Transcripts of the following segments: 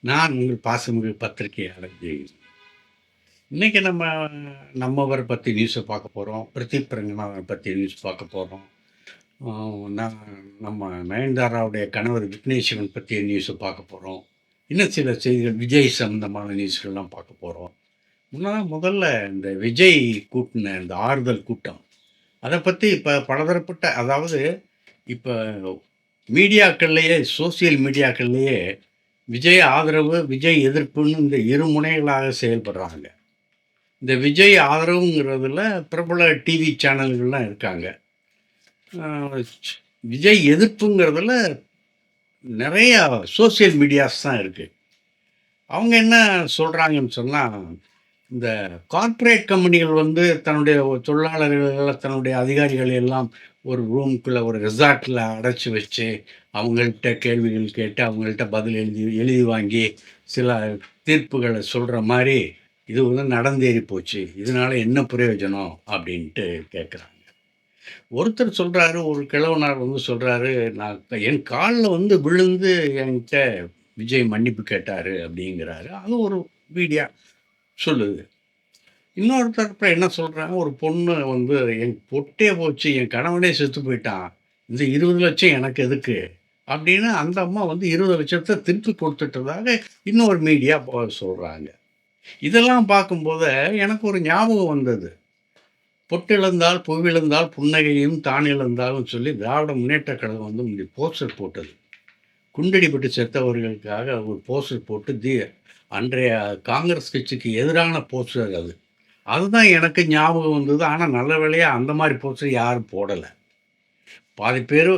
நான் உங்கள் பாசமிகு பத்திரிகையாளர் ஜெயின் இன்றைக்கி நம்ம நம்மவரை பற்றி நியூஸை பார்க்க போகிறோம் பிரதீப் ரங்கநாதன் பற்றி நியூஸ் பார்க்க போகிறோம் நான் நம்ம நயன்தாராவுடைய கணவர் விக்னேஸ்வரன் பற்றிய நியூஸை பார்க்க போகிறோம் இன்னும் சில செய்திகள் விஜய் சம்மந்தமான நியூஸ்கள்லாம் பார்க்க போகிறோம் முன்னதான் முதல்ல இந்த விஜய் கூட்டின இந்த ஆறுதல் கூட்டம். அதை பற்றி இப்போ பலதரப்பட்ட அதாவது இப்போ மீடியாக்கள்லேயே சோசியல் மீடியாக்கள்லேயே விஜய் ஆதரவு விஜய் எதிர்ப்புன்னு இந்த இரு முனைகளாக செயல்படுறாங்க. இந்த விஜய் ஆதரவுங்கிறதுல பிரபல டிவி சேனல்கள்லாம் இருக்காங்க. விஜய் எதிர்ப்புங்கிறதுல நிறையா சோசியல் மீடியாஸ் தான் இருக்குது அவங்க என்ன சொல்கிறாங்கன்னு சொன்னால் இந்த கார்ப்பரேட் கம்பெனிகள் வந்து தன்னுடைய தொழிலாளர்களை தன்னுடைய அதிகாரிகளை எல்லாம் ஒரு ரூமுக்குள்ளே ஒரு ரெசார்ட்டில் அடைச்சி வச்சு அவங்கள்ட்ட கேள்விகள் கேட்டு அவங்கள்ட்ட பதில் எழுதி எழுதி வாங்கி சில தீர்ப்புகளை சொல்கிற மாதிரி இது வந்து நடந்தேறி போச்சு. இதனால என்ன பிரயோஜனம் அப்படின்ட்டு கேட்குறாங்க ஒருத்தர் சொல்கிறாரு ஒரு கிழவனார் வந்து சொல்கிறாரு நான் என் காலில் வந்து விழுந்து என்கிட்ட விஜய் மன்னிப்பு கேட்டார் அப்படிங்கிறாரு. அது ஒரு வீடியோ சொல்லுது. இன்னொரு தரப்பில் என்ன சொல்கிறாங்க ஒரு பொண்ணு வந்து என் பொட்டே போச்சு என் கணவனே செத்து போயிட்டான். இந்த இருபது லட்சம் எனக்கு எதுக்கு? அப்படின்னு அந்த அம்மா வந்து இருபது லட்சத்தை திருப்பி கொடுத்துட்டதாக இன்னொரு மீடியா சொல்கிறாங்க இதெல்லாம் பார்க்கும்போது எனக்கு ஒரு ஞாபகம் வந்தது. பொட்டிழந்தால் புவிழந்தால் புன்னகையும் தான் இழந்தாலும் சொல்லி திராவிட முன்னேற்ற கழகம் வந்து போஸ்டர் போட்டது. குண்டடிப்பட்டு செத்தவர்களுக்காக ஒரு போஸ்டர் போட்டு தீ அன்றைய காங்கிரஸ் கட்சிக்கு எதிரான போஸ்டர் அது. அதுதான் எனக்கு ஞாபகம் வந்தது. ஆனால் நல்ல வேலையாக அந்த மாதிரி போஸ்டர் யாரும் போடலை. பாதி பேர்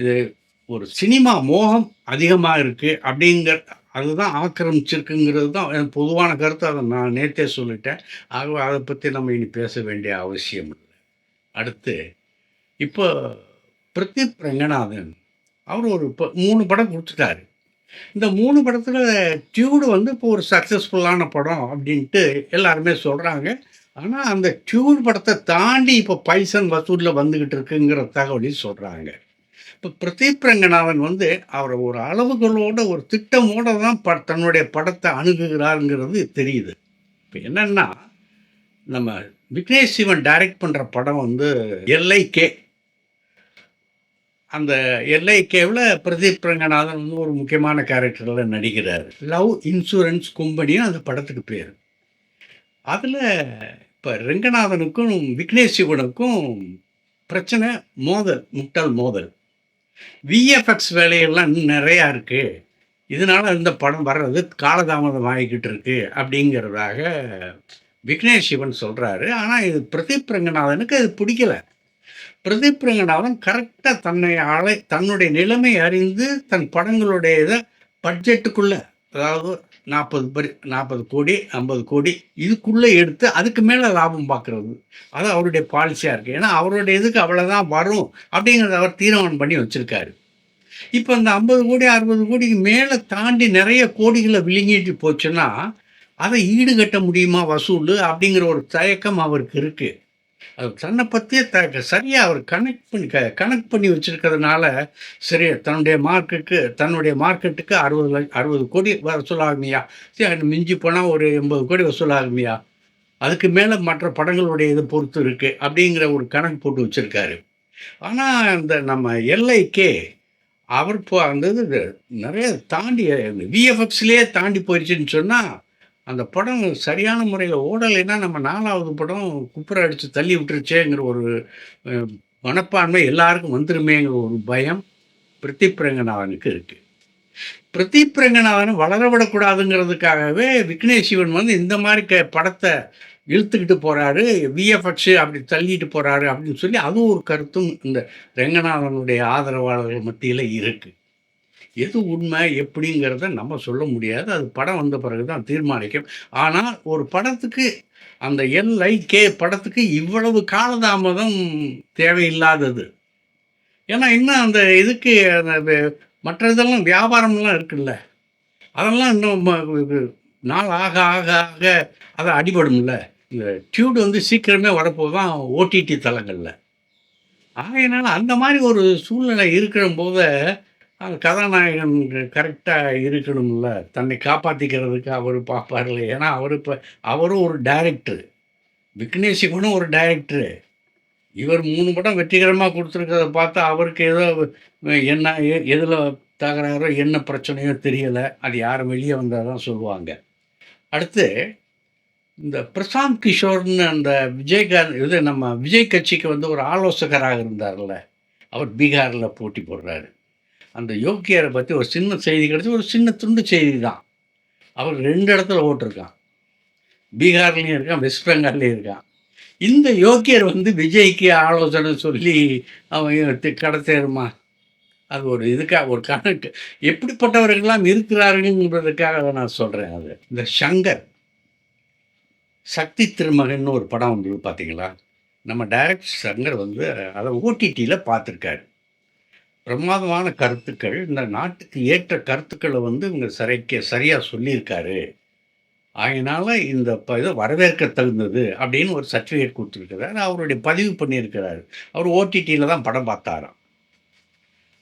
இது ஒரு சினிமா மோகம் அதிகமாக இருக்குது அப்படிங்கிற அதுதான் ஆக்கிரமிச்சிருக்குங்கிறது தான் என் பொதுவான கருத்து. அதை நான் நேற்றே சொல்லிட்டேன். ஆகவே அதை பற்றி நம்ம இனி பேச வேண்டிய அவசியம் இல்லை. அடுத்து இப்போ பிரதீப் ரங்கநாதன் அவர் ஒரு இப்போ மூணு படம் கொடுத்துட்டாரு. இந்த மூணு படத்தில் டியூடு வந்து இப்போ ஒரு சக்ஸஸ்ஃபுல்லான படம் அப்படின்ட்டு எல்லாருமே சொல்கிறாங்க ஆனால் அந்த டியூடு படத்தை தாண்டி இப்போ பைசன் வசூலில் வந்துக்கிட்டு இருக்குங்கிற தகவலையும் சொல்கிறாங்க இப்போ பிரதீப் ரங்கநாதன் வந்து அவரை ஒரு அளவுகளோட ஒரு திட்டமோட தான் ப தன்னுடைய படத்தை அணுகுகிறாருங்கிறது தெரியுது. இப்போ என்னென்னா நம்ம விக்னேஷ் சிவன் டைரக்ட் பண்ணுற படம் வந்து எல்ஐகே. அந்த எல்ஐகேவில் பிரதீப் ரங்கநாதன் வந்து ஒரு முக்கியமான கேரக்டரில் நடிக்கிறார்? லவ் இன்சூரன்ஸ் கும்பனியும் அந்த படத்துக்கு பேர். அதில் இப்போ ரங்கநாதனுக்கும் விக்னேஷ் சிவனுக்கும் பிரச்சனை மோதல் முட்டால் மோதல். விஎஃப்எக்ஸ் வேலையெல்லாம் இன்னும் நிறையா இருக்குது இதனால இந்த படம் வர்றது காலதாமதம் ஆகிக்கிட்டு இருக்குது அப்படிங்கிறதாக விக்னேஷ் சிவன் சொல்கிறாரு ஆனால் இது பிரதீப் ரங்கநாதனுக்கு அது பிடிக்கல. பிரதீப் ரங்கநாதன் கரெக்டாக தன்னை அழை தன்னுடைய நிலைமை அறிந்து தன் படங்களுடைய இதை பட்ஜெட்டுக்குள்ளே அதாவது நாற்பது பரி நாற்பது கோடி ஐம்பது கோடி இதுக்குள்ளே எடுத்து அதுக்கு மேலே லாபம் பார்க்குறது. அது அவருடைய பாலிசியாக இருக்குது ஏன்னா அவருடைய இதுக்கு அவ்வளோதான் வரும் அப்படிங்கிறத அவர் தீர்மானம் பண்ணி வச்சுருக்காரு. இப்போ இந்த ஐம்பது கோடி அறுபது கோடிக்கு மேலே தாண்டி நிறைய கோடிகளை விழுங்கிட்டு போச்சுன்னா அதை ஈடுகட்ட முடியுமா வசூல் அப்படிங்கிற ஒரு தயக்கம் அவருக்கு இருக்குது தன்னை பற்றியே த சரியாக அவர் கனெக்ட் பண்ணி க கனெக்ட் பண்ணி வச்சுருக்கிறதுனால சரி தன்னுடைய மார்க்குக்கு தன்னுடைய மார்க்கெட்டுக்கு அறுபது அறுபது கோடி வசூலாகுமையா? சரி மிஞ்சி போனால் ஒரு எண்பது கோடி வசூலாகுமையா? அதுக்கு மேலே மற்ற படங்களுடைய இதை பொறுத்து இருக்குது அப்படிங்கிற ஒரு கணக்கு போட்டு வச்சுருக்காரு. ஆனால் இந்த நம்ம எல்ஐக்கே அவர் இப்போ அந்த இது நிறைய தாண்டி விஎஃப்எக்ஸ்லேயே தாண்டி போயிடுச்சுன்னு சொன்னால் அந்த படம் சரியான முறையில் ஓடலைன்னா நம்ம நாலாவது படம் குப்புற அடித்து தள்ளி விட்டுருச்சேங்கிற ஒரு மனப்பான்மை எல்லாருக்கும் வந்துருமேங்கிற ஒரு பயம் பிரதீப் ரங்கநாதனுக்கு இருக்குது பிரதீப் ரங்கநாதன் வளர விடக்கூடாதுங்கிறதுக்காகவே விக்னேஷ் சிவன் வந்து இந்த மாதிரி க படத்தை இழுத்துக்கிட்டு போகிறாரு விஎஃப்எக்ஸு அப்படி தள்ளிட்டு போகிறாரு அப்படின்னு சொல்லி அதுவும் ஒரு கருத்தும் இந்த ரங்கநாதனுடைய ஆதரவாளர்கள் மத்தியில் இருக்குது எது உண்மை எப்படிங்கிறத நம்ம சொல்ல முடியாது. அது படம் வந்த பிறகு தான் தீர்மானிக்கும். ஆனால் ஒரு படத்துக்கு அந்த எல்ஐகே படத்துக்கு இவ்வளவு காலதாமதம் தேவையில்லாதது. ஏன்னா இன்னும் அந்த இதுக்கு மற்ற இதெல்லாம் வியாபாரம்லாம் இருக்குல்ல. அதெல்லாம் இன்னும் ம- நாள் ஆக ஆக ஆக அதை அடிபடும்ல. இந்த டியூடு வந்து சீக்கிரமே வரப்போதான் ஓடிடி தளங்களில். ஆகையினால அந்த மாதிரி ஒரு சூழ்நிலை இருக்கிற போது கதாநாயகன் கரெக்டாக இருக்கணும்ல. தன்னை காப்பாற்றிக்கிறதுக்கு அவர் இல்லை ஏன்னா அவர் இப்போ அவரும் ஒரு டைரக்டர் விக்னேசிவனும் ஒரு டைரக்டரு இவர் மூணு படம் வெற்றிகரமாக கொடுத்துருக்கிறத பார்த்தா அவருக்கு ஏதோ என்ன எதில் தகராறோ என்ன பிரச்சனையோ தெரியலை. அது யாரும் வெளியே வந்தால் தான் சொல்லுவாங்க. அடுத்து இந்த பிரசாந்த் கிஷோர்னு அந்த விஜயகாந்த் இது நம்ம விஜய் கட்சிக்கு வந்து ஒரு ஆலோசகராக இருந்தார்ல. அவர் பீகாரில் போட்டி போடுறாரு. அந்த யோக்கியரை பற்றி ஒரு சின்ன செய்தி கிடச்சி ஒரு சின்ன துண்டு செய்தி தான் அவர் ரெண்டு இடத்துல ஓட்டிருக்கான். பீகார்லேயும் இருக்கான் வெஸ்ட் பெங்கால்லையும் இருக்கான். இந்த யோக்கியர் வந்து விஜய்க்கு ஆலோசனை சொல்லி அவன் கடத்தேருமா அது ஒரு இதுக்காக ஒரு கணக்கு. எப்படிப்பட்டவர்கள்லாம் இருக்கிறார்கள்ன்றதுக்காக நான் சொல்கிறேன் அது. இந்த சங்கர் சக்தி திருமகன் ஒரு படம் வந்து பார்த்தீங்களா நம்ம டைரக்டர் சங்கர் வந்து அதை ஓடிடியில் பார்த்துருக்காரு பிரமாதமான கருத்துக்கள் இந்த நாட்டுக்கு ஏற்ற கருத்துக்களை வந்து இவங்க சரிக்க சரியாக சொல்லியிருக்காரு. அதனால் இந்த ப இதை வரவேற்க தகுந்தது அப்படின்னு ஒரு சர்டிஃபிகேட் கொடுத்துருக்கிறாரு. அவருடைய பதிவு பண்ணியிருக்கிறாரு. அவர் ஓடிடியில் தான் படம் பார்த்தாராம்.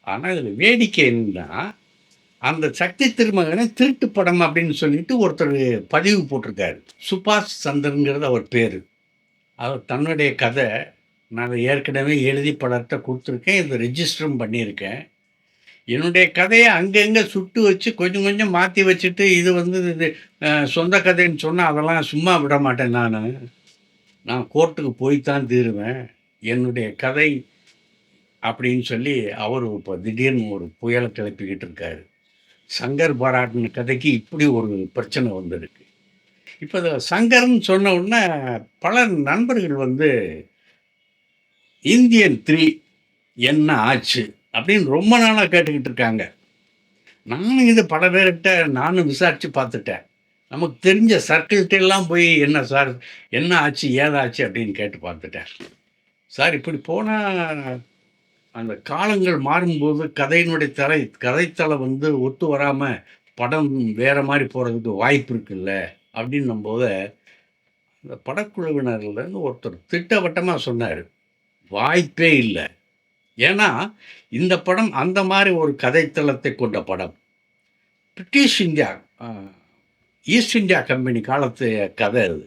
ஆனால் இதில் வேடிக்கை என்னன்னா அந்த சக்தி திருமகனை திருட்டு படம் அப்படின்னு சொல்லிட்டு ஒருத்தர் பதிவு போட்டிருக்காரு. சுபாஷ் சந்திரங்கிறது அவர் பேர். அவர் தன்னுடைய கதை நான் ஏற்கனவே எழுதி பலர்கிட்ட கொடுத்துருக்கேன் இது ரெஜிஸ்டரும் பண்ணியிருக்கேன். என்னுடைய கதையை அங்கங்கே சுட்டு வச்சு கொஞ்சம் கொஞ்சம் மாற்றி வச்சுட்டு இது வந்து இது சொந்த கதைன்னு சொன்னால் அதெல்லாம் சும்மா விட மாட்டேன் நான். நான் கோர்ட்டுக்கு போய்த்தான் தீருவேன். என்னுடைய கதை அப்படின்னு சொல்லி அவர் இப்போ திடீர்னு ஒரு புயலை கிளப்பிக்கிட்டு இருக்காரு. சங்கர் பாராட்டின கதைக்கு இப்படி ஒரு பிரச்சனை வந்திருக்கு. இப்போ சங்கர்னு சொன்ன உடனே பல நண்பர்கள் வந்து இந்தியன் த்ரீ என்ன ஆச்சு அப்படின்னு ரொம்ப நாளாக கேட்டுக்கிட்டு இருக்காங்க. நானும் இது பல பேர்கிட்ட நானும் விசாரித்து பார்த்துட்டேன். நமக்கு தெரிஞ்ச சர்க்கிள்கிட்டெல்லாம் போய் என்ன சார் என்ன ஆச்சு ஏதாச்சு அப்படின்னு கேட்டு பார்த்துட்டேன். சார் இப்படி போனால் அந்த காலங்கள் மாறும்போது கதையினுடைய தலை கதைத்தலை வந்து ஒத்து வராமல் படம் வேறு மாதிரி போகிறதுக்கு வாய்ப்பு இருக்குல்ல அப்படின்னும் போது அந்த படக்குழுவினர்லேருந்து ஒருத்தர் திட்டவட்டமாக சொன்னார். வாய்ப்பே இல்லை. ஏன்னா இந்த படம் அந்த மாதிரி ஒரு கதைத்தளத்தை கொண்ட படம். British India East India Company காலத்து கதை அது.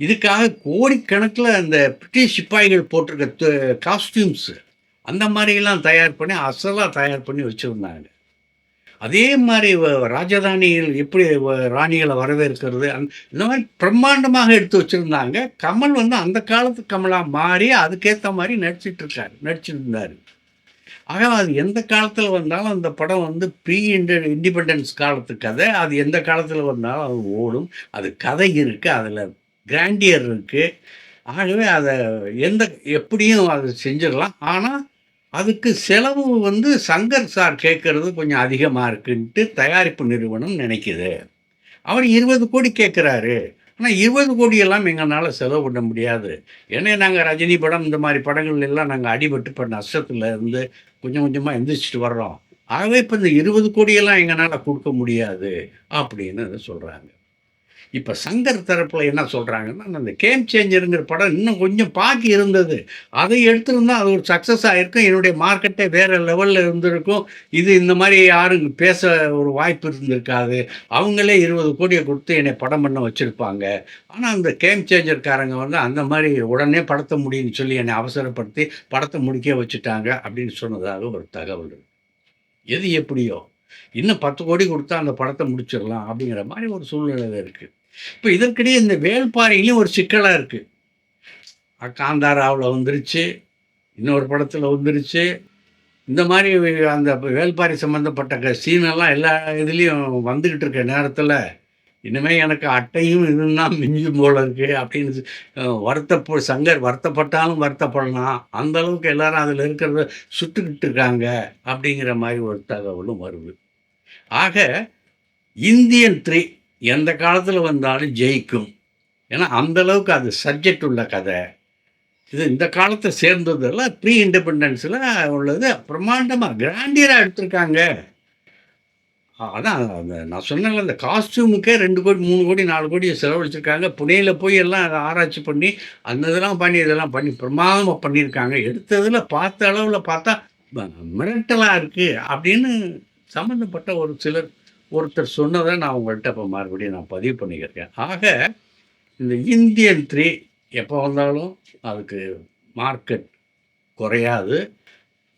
இதுக்காக கோடிக்கணக்கில் அந்த பிரிட்டிஷ் சிப்பாய்கள் போட்டிருக்க காஸ்டியூம்ஸு அந்த மாதிரிலாம் தயார் பண்ணி அசலாக தயார் பண்ணி வச்சுருந்தாங்க. அதே மாதிரி ராஜதானியில் எப்படி ராணிகளை வரவேற்கிறது அந் இந்த மாதிரி பிரம்மாண்டமாக எடுத்து வச்சுருந்தாங்க. கமல் வந்து அந்த காலத்து கமலாக மாறி அதுக்கேற்ற மாதிரி நடிச்சிட்டு இருக்காரு நடிச்சிருந்தார். ஆக அது எந்த காலத்தில் வந்தாலும் அந்த படம் வந்து ப்ரீ இண்ட இண்டிபெண்டன்ஸ் காலத்து கதை. அது எந்த காலத்தில் வந்தாலும் அது ஓடும். அது கதை இருக்குது அதில் கிராண்டியர் இருக்குது ஆகவே அதை எந்த எப்படியும் அதை செஞ்சிடலாம். ஆனால் அதுக்கு செலவு வந்து சங்கர் சார் கேட்குறது கொஞ்சம் அதிகமாக இருக்குன்ட்டு தயாரிப்பு நிறுவனம் நினைக்குது. அவர் இருபது கோடி கேட்குறாரு. ஆனால் இருபது கோடியெல்லாம் எங்களால் செலவு பண்ண முடியாது. ஏன்னா நாங்கள் ரஜினி படம் இந்த மாதிரி படங்கள் எல்லாம் நாங்கள் அடிபட்டு இப்போ நஷ்டத்தில் இருந்து கொஞ்சம் கொஞ்சமாக எந்திரிச்சிட்டு வர்றோம். ஆகவே இப்போ இந்த இருபது கோடியெல்லாம் எங்களால் கொடுக்க முடியாது அப்படின்னு சொல்கிறாங்க இப்போ சங்கர் தரப்பில் என்ன சொல்கிறாங்கன்னா அந்த கேம் சேஞ்சருங்கிற படம் இன்னும் கொஞ்சம் பாக்கி இருந்தது. அதை எடுத்திருந்தால் அது ஒரு சக்ஸஸ் ஆகிருக்கும் என்னுடைய மார்க்கெட்டே வேறு லெவலில் இருந்திருக்கும். இது இந்த மாதிரி யாரும் பேச ஒரு வாய்ப்பு இருந்திருக்காது. அவங்களே இருபது கோடியை கொடுத்து என்னை படம் பண்ண வச்சுருப்பாங்க. ஆனால் அந்த கேம் சேஞ்சர்காரங்க வந்து அந்த மாதிரி உடனே படத்தை முடியும்னு சொல்லி என்னை அவசரப்படுத்தி படத்தை முடிக்க வச்சுட்டாங்க அப்படின்னு சொன்னதாக ஒரு தகவல். எது எப்படியோ. இன்னும் பத்து கோடி கொடுத்தா அந்த படத்தை முடிச்சிடலாம் அப்படிங்கிற மாதிரி ஒரு சூழ்நிலை இருக்குது இப்போ இதற்கிடையே இந்த வேள்பாறையிலையும் ஒரு சிக்கலாக இருக்குது காந்தாராவில் வந்துருச்சு இன்னொரு படத்தில் வந்துருச்சு. இந்த மாதிரி அந்த வேள்பாறை சம்மந்தப்பட்ட சீனெல்லாம் எல்லா இதுலேயும் வந்துக்கிட்டு இருக்க நேரத்தில் இனிமேல் எனக்கு அட்டையும் இதுன்னா மிஞ்சும் போல இருக்கு அப்படின்னு வருத்தப்போ சங்கர் வருத்தப்பட்டாலும் வருத்தப்படலாம். அந்த அளவுக்கு எல்லாரும் அதில் இருக்கிறத சுட்டுக்கிட்டு இருக்காங்க அப்படிங்கிற மாதிரி ஒரு தகவலும் வருது. ஆக இந்தியன் த்ரீ எந்த காலத்தில் வந்தாலும் ஜெயிக்கும். ஏன்னா அந்தளவுக்கு அது சப்ஜெக்ட் உள்ள கதை. இது இந்த காலத்தை சேர்ந்ததெல்லாம் ப்ரீ இண்டிபெண்டன்ஸில் உள்ளது. பிரம்மாண்டமாக கிராண்டியராக எடுத்திருக்காங்க. அதான் அந்த நான் சொன்னேன் அந்த காஸ்டியூமுக்கே ரெண்டு கோடி மூணு கோடி நாலு கோடி செலவழிச்சிருக்காங்க. புனேயில் போய் எல்லாம் ஆராய்ச்சி பண்ணி அந்த இதெல்லாம் பண்ணி இதெல்லாம் பண்ணி பிரமாதமாக பண்ணியிருக்காங்க எடுத்ததில் பார்த்த அளவில் பார்த்தா மிரட்டலாக இருக்குது அப்படின்னு சம்மந்தப்பட்ட ஒரு சிலர் ஒருத்தர் சொன்னதை நான் உங்கள்கிட்ட இப்போ மறுபடியும் நான் பதிவு பண்ணிக்கிறேன். ஆக இந்த இந்தியன் த்ரீ எப்போ வந்தாலும் அதுக்கு மார்க்கெட் குறையாது.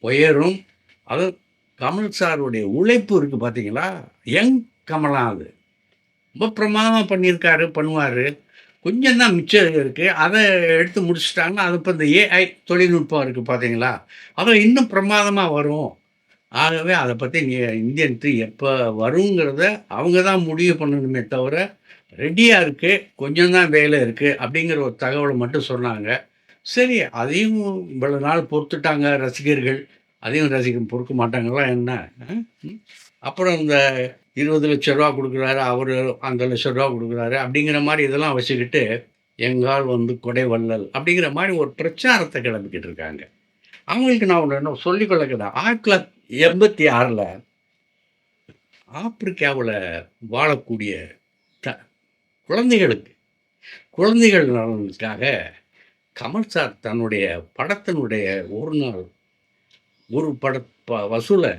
உயரும். அது கமல் சாருடைய உழைப்பு இருக்குது பார்த்தீங்களா யங் கமலா அது. ரொம்ப பிரமாதமாக பண்ணியிருக்காரு பண்ணுவார். கொஞ்சம் தான் மிச்சம் இருக்குது அதை எடுத்து முடிச்சிட்டாங்கன்னா அது இப்போ இந்த ஏஐ தொழில்நுட்பம் இருக்குது பார்த்தீங்களா அது இன்னும் பிரமாதமாக வரும். ஆகவே அதை பற்றி நீ இந்தியன் த்ரீ எப்போ வருங்கிறத அவங்க தான் முடிவு பண்ணணுமே தவிர ரெடியாக இருக்குது கொஞ்சம் தான் வேலை இருக்குது அப்படிங்கிற ஒரு தகவலை மட்டும் சொன்னாங்க. சரி அதையும் இவ்வளோ நாள் பொறுத்துட்டாங்க ரசிகர்கள். அதையும் ரசிக்க பொறுக்க மாட்டாங்களா என்ன? அப்புறம் இந்த இருபது லட்ச ரூபா கொடுக்குறாரு அவர் அந்த லட்ச ரூபா கொடுக்குறாரு அப்படிங்கிற மாதிரி இதெல்லாம் வச்சுக்கிட்டு எங்கால் வந்து கொடை வள்ளல் அப்படிங்கிற மாதிரி ஒரு பிரச்சாரத்தை கிளம்பிக்கிட்டு இருக்காங்க. அவங்களுக்கு நான் ஒன்று என்ன சொல்லிக்கொள்ள கேட்டேன். ஆயிரத்தி எண்பத்தி ஆறில் ஆப்பிரிக்காவில் வாழக்கூடிய த குழந்தைகளுக்கு குழந்தைகள் நலனுக்காக கமல் சார் தன்னுடைய படத்தினுடைய ஒரு நாள் ஒரு பட ப- வசூலை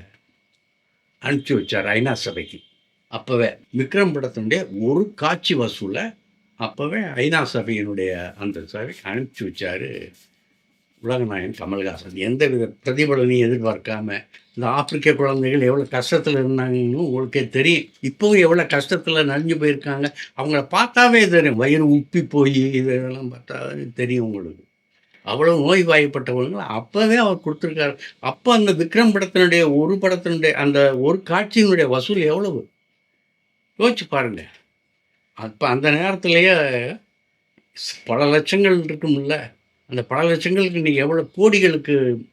அனுப்பிச்சி வச்சார் ஐநா சபைக்கு. அப்போவே விக்ரம் படத்தினுடைய ஒரு காட்சி வசூலை அப்போவே ஐநா சபையினுடைய அந்த சபைக்கு அனுப்பிச்சி வச்சார் உலகநாயகன் கமல்ஹாசன். எந்த வித பிரதிபலனையும் எதிர்பார்க்காம இந்த ஆப்பிரிக்க குழந்தைகள் எவ்வளோ கஷ்டத்தில் இருந்தாங்கன்னு உங்களுக்கே தெரியும். இப்போவும் எவ்வளோ கஷ்டத்தில் நனைஞ்சு போயிருக்காங்க. அவங்கள பார்த்தாவே தெரியும். வயிறு உப்பி போய் இதெல்லாம் பார்த்தா தெரியும் உங்களுக்கு. அவ்வளோ நோய் வாய்ப்பட்டவங்க அப்போவே அவர் கொடுத்துருக்காரு. அப்போ அந்த விக்ரம் படத்தினுடைய ஒரு படத்தினுடைய அந்த ஒரு காட்சியினுடைய வசூல் எவ்வளவு? யோசிச்சு பாருங்க. அப்போ அந்த நேரத்திலேயே பல லட்சங்கள் இருக்கும்ல. அந்த பல லட்சங்களுக்கு இன்னைக்கு எவ்வளோ கோடிகளுக்கு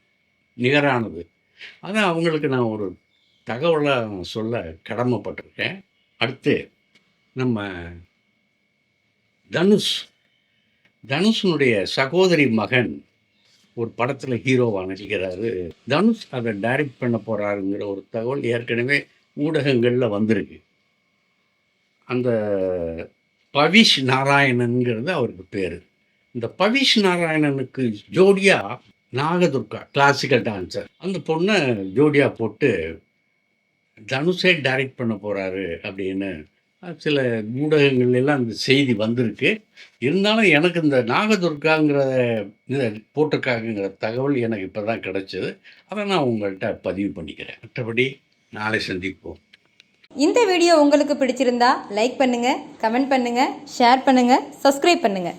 நிகரானது? அதான் அவங்களுக்கு நான் ஒரு தகவலாக சொல்ல கடமைப்பட்டிருக்கேன். அடுத்து நம்ம தனுஷ். தனுஷனுடைய சகோதரி மகன் ஒரு படத்தில் ஹீரோவாக நடிக்கிறாரு. தனுஷ் அதை டைரக்ட் பண்ண போகிறாருங்கிற ஒரு தகவல் ஏற்கனவே ஊடகங்களில் வந்திருக்கு. அந்த பவிஷ் நாராயணனுங்கிறது அவருக்கு பேர். இந்த பவிஷ் நாராயணனுக்கு ஜோடியா நாகதுர்கா கிளாசிக்கல் டான்சர் அந்த பொண்ணை ஜோடியா போட்டு தனுஷே டைரக்ட் பண்ண போகிறாரு அப்படின்னு சில ஊடகங்கள் எல்லாம் அந்த செய்தி வந்திருக்கு. இருந்தாலும் எனக்கு இந்த நாகதுர்காங்கிற இதை போட்டிருக்காங்கங்கிற தகவல் எனக்கு இப்போ தான் கிடச்சிது. அதை நான் உங்கள்கிட்ட பதிவு பண்ணிக்கிறேன். மற்றபடி நாளை சந்திப்போம். இந்த வீடியோ உங்களுக்கு பிடிச்சிருந்தா லைக் பண்ணுங்கள் கமெண்ட் பண்ணுங்கள் ஷேர் பண்ணுங்கள் சப்ஸ்கிரைப் பண்ணுங்கள்